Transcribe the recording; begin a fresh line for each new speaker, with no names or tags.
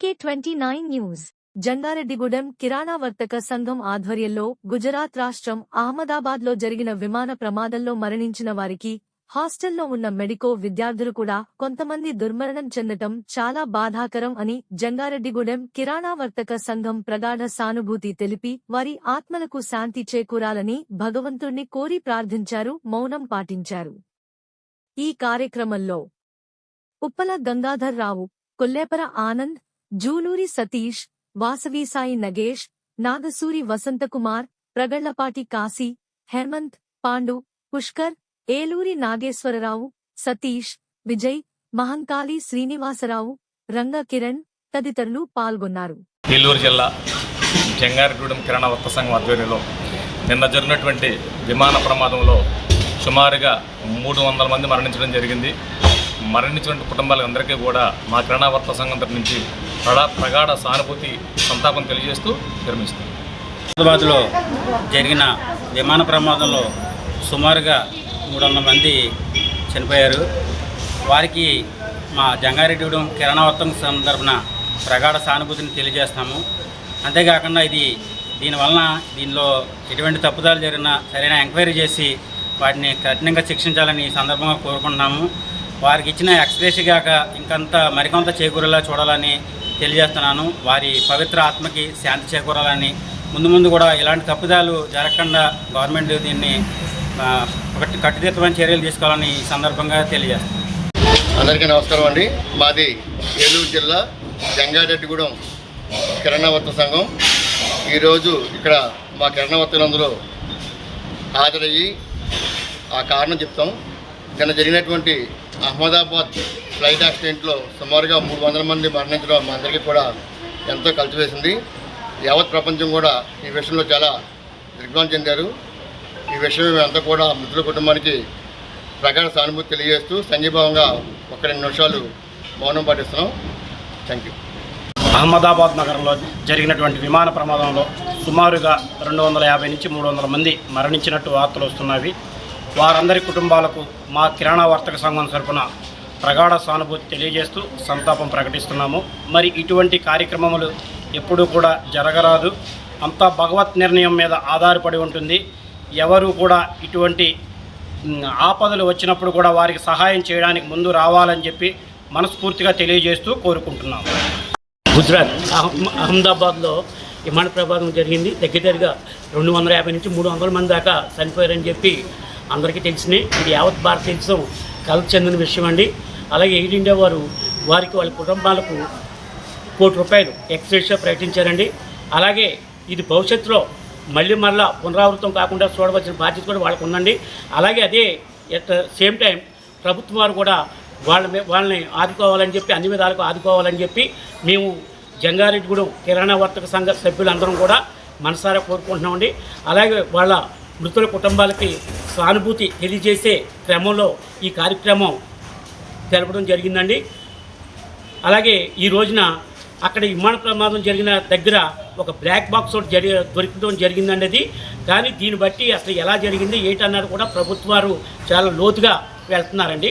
TK twenty nine news Jangareddygudem కిరాణా వర్తక సంఘం ఆధ్వర్యంలో గుజరాత్ రాష్ట్రం అహ్మదాబాద్లో జరిగిన విమాన ప్రమాదంలో మరణించిన వారికి హాస్టల్లో ఉన్న మెడికో విద్యార్థులు కూడా కొంతమంది దుర్మరణం చెందటం చాలా బాధాకరం అని జంగారెడ్డిగూడెం కిరాణా వర్తక సంఘం ప్రగాఢ సానుభూతి తెలిపి వారి ఆత్మలకు శాంతి చేకూరాలని భగవంతుణ్ణి కోరి ప్రార్థించారు మౌనం పాటించారు. ఈ కార్యక్రమంలో ఉప్పల గంగాధర్ రావు కొల్లేపర ఆనంద్ జూలూరి సతీష్ వాసవీసాయి నగేష్ నాగసూరి వసంతకుమార్ ప్రగళ్ళపాటి కాశీ హేమంత్ పాండు పుష్కర్ ఏలూరి నాగేశ్వరరావు సతీష్ విజయ్ మహంకాళి శ్రీనివాసరావు రంగ కిరణ్ తదితరులు పాల్గొన్నారు.
ఏలూరు జిల్లా జంగారెడ్డిగూడెం కిరాణా వర్త సంఘం ఆధ్వర్యంలో నిన్న జరిగినటువంటి విమాన ప్రమాదంలో సుమారుగా మూడు వందల మంది మరణించడం జరిగింది. మరణించిన కుటుంబాలందరికీ కూడా మా కిరాణా వర్త సంఘం నుంచి ప్రగా ప్రగాఢ సానుభూతి సంతాపం తెలియజేస్తూ నిర్మిస్తుంది
హైదరాబాద్లో జరిగిన విమాన ప్రమాదంలో సుమారుగా మూడు వందల మంది చనిపోయారు. వారికి మా జంగారెడ్డిగూడెం కిరణవర్తం సందర్భన ప్రగాఢ సానుభూతిని తెలియజేస్తాము. అంతేకాకుండా ఇది దీనివలన దీనిలో ఎటువంటి తప్పుదాలు జరిగినా సరైన ఎంక్వైరీ చేసి వాటిని కఠినంగా శిక్షించాలని ఈ సందర్భంగా కోరుకుంటున్నాము. వారికి ఇచ్చిన ఎక్స్ప్రెస్ గాక ఇంకంత మరికొంత చేకూరేలా చూడాలని తెలియజేస్తున్నాను. వారి పవిత్ర ఆత్మకి శాంతి చేకూరాలని. ముందు ముందు కూడా ఇలాంటి తప్పుదాలు జరగకుండా గవర్నమెంట్ దీన్ని ఒకటి కట్టుదిట్టమైన చర్యలు తీసుకోవాలని ఈ సందర్భంగా తెలియజేస్తాను
అందరికీ నమస్కారం అండి. మాది ఏలూరు జిల్లా జంగారెడ్డిగూడెం కిరణవర్త సంఘం. ఈరోజు ఇక్కడ మా కిరణవర్తలందరూ హాజరయ్యి ఆ కారణం చెప్తాం. నిన్న జరిగినటువంటి అహ్మదాబాద్ ఫ్లైట్ యాక్సిడెంట్లో సుమారుగా మూడు వందల మంది మరణించడం మా అందరికీ కూడా ఎంతో కలిసివేసింది. యావత్ ప్రపంచం కూడా ఈ విషయంలో చాలా దిగ్భ్రాంతి చెందారు. ఈ విషయం మేమంతా కూడా మృతుల కుటుంబానికి ప్రగాఢ సానుభూతి తెలియజేస్తూ సంఘీభావంగా ఒక రెండు నిమిషాలు మౌనం పాటిస్తున్నాం. థ్యాంక్ యూ
అహ్మదాబాద్ నగరంలో జరిగినటువంటి విమాన ప్రమాదంలో సుమారుగా రెండు వందల యాభై నుంచి మూడు వందల మంది మరణించినట్టు వార్తలు వస్తున్నవి వారందరి కుటుంబాలకు మా కిరాణా వర్తక సంఘం తరఫున ప్రగాఢ సానుభూతి తెలియజేస్తూ సంతాపం ప్రకటిస్తున్నాము. మరి ఇటువంటి కార్యక్రమములు ఎప్పుడూ కూడా జరగరాదు. అంతా భగవత్ నిర్ణయం మీద ఆధారపడి ఉంటుంది. ఎవరు కూడా ఇటువంటి ఆపదలు వచ్చినప్పుడు కూడా వారికి సహాయం చేయడానికి ముందు రావాలని చెప్పి మనస్ఫూర్తిగా తెలియజేస్తూ కోరుకుంటున్నాము.
గుజరాత్ అహ్మదాబాద్లో విమాన ప్రమాదం జరిగింది. దగ్గర దగ్గరగా రెండు వందల యాభై నుంచి మూడు వందల మంది దాకా చనిపోయారని చెప్పి అందరికీ తెలిసినాయి ఇది యావత్ భారతదేశం కలత చెందిన విషయం అండి. అలాగే ఎయిర్ ఇండియా వారు వారికి వాళ్ళ కుటుంబాలకు కోటి రూపాయలు ఎక్స్ట్రేషియా ప్రకటించారండి. అలాగే ఇది భవిష్యత్తులో మళ్ళీ మరలా పునరావృతం కాకుండా చూడవలసిన బాధ్యత కూడా వాళ్ళకు ఉందండి. అలాగే అదే ఎట్ సేమ్ టైం ప్రభుత్వం వారు కూడా వాళ్ళ వాళ్ళని ఆదుకోవాలని చెప్పి అన్ని విధాలకు ఆదుకోవాలని చెప్పి మేము జంగారెడ్డిగూడెం కిరాణా వర్తక సంఘ సభ్యులందరం కూడా మనసారా కోరుకుంటున్నామండి. అలాగే వాళ్ళ మృతుల కుటుంబాలకి సానుభూతి తెలియజేసే క్రమంలో ఈ కార్యక్రమం తెలపడం జరిగిందండి. అలాగే ఈ రోజున అక్కడ విమాన ప్రమాదం జరిగిన దగ్గర ఒక బ్లాక్ బాక్స్ ఒకటి జరి దొరికడం జరిగిందండి అది కానీ దీన్ని బట్టి అసలు ఎలా జరిగింది ఏంటన్నది కూడా ప్రభుత్వాలు చాలా లోతుగా వెళ్తున్నారండి.